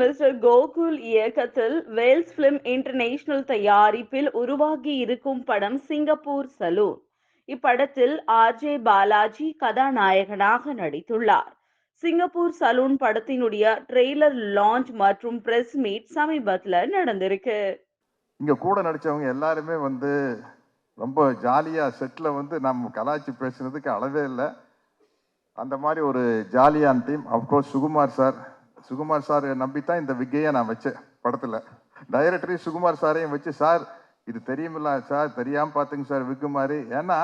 Mister Gokul இயக்கத்தில் Wales film international தயாரிப்பில் உருவாகி இருக்கும் படம் சிங்கப்பூர் சலூன். இப்படத்தில் ஆர்ஜே பாலாஜி கதாநாயகனாக நடித்துள்ளார். சிங்கப்பூர் சலூன் படத்தினுடைய ட்ரெய்லர் லான்ச் மற்றும் பிரஸ் மீட் சமீபத்தில் நடந்திருக்கு. இங்கே கூட நடித்தவங்க எல்லாருமே வந்து ரொம்ப ஜாலியாக செட்டில் வந்து நம்ம கலாய்ச்சி பேசுனதுக்கு அளவே இல்லை. அந்த மாதிரி ஒரு ஜாலியான team of course Sukumar sir Sukumar sir நம்பி தான் இந்த விக்கையை நான் வச்சேன் படத்தில். டைரக்டரையும் சுகுமார் சாரையும் வச்சு சார் இது தெரியுமில்ல சார் தெரியாமல் பார்த்துங்க சார் விக்கு மாதிரி ஏன்னா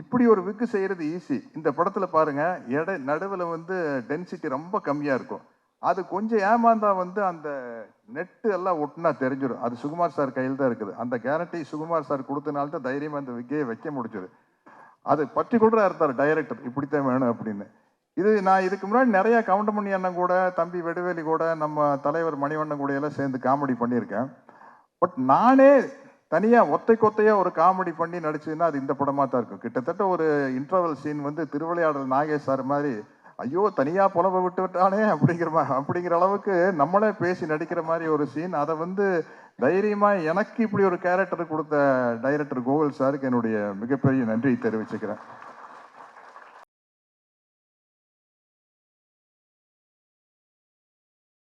இப்படி ஒரு விக்கு செய்கிறது ஈஸி இந்த படத்தில் பாருங்கள் எடை நடுவில் வந்து டென்சிட்டி ரொம்ப கம்மியாக இருக்கும். அது கொஞ்சம் ஏமாந்தா வந்து அந்த நெட்டு எல்லாம் ஒட்டுனா தெரிஞ்சிடும் அது சுகுமார் சார் கையில் தான் இருக்குது. அந்த கேரண்டி சுகுமார் சார் கொடுத்தனால தான் தைரியமாக அந்த விக்கையை வைக்க முடிச்சது அது பர்டிகுலராக இருந்தார் டைரக்டர் இப்படித்தான் வேணும் அப்படின்னு. இது நான் இதுக்கு முன்னாடி நிறைய கவுண்டமணி அண்ணன் கூட தம்பி வெடுவேலி கூட நம்ம தலைவர் மணிவண்ணன் கூட எல்லாம் சேர்ந்து காமெடி பண்ணியிருக்கேன். பட் நானே தனியாக ஒத்தை கொத்தையாக ஒரு காமெடி பண்ணி நடிச்சதுன்னா அது இந்த படமாக தான் இருக்கும். கிட்டத்தட்ட ஒரு இன்டர்வல் சீன் வந்து திருவிளையாடல் நாகேஷ் சார் மாதிரி ஐயோ தனியாக புலவை விட்டு விட்டானே அப்படிங்கிற மா அப்படிங்கிற அளவுக்கு நம்மளே பேசி நடிக்கிற மாதிரி ஒரு சீன் அதை வந்து தைரியமாக எனக்கு இப்படி ஒரு கேரக்டர் கொடுத்த டைரக்டர் கோகுல் சாருக்கு என்னுடைய மிகப்பெரிய நன்றி தெரிவிச்சுக்கிறேன்.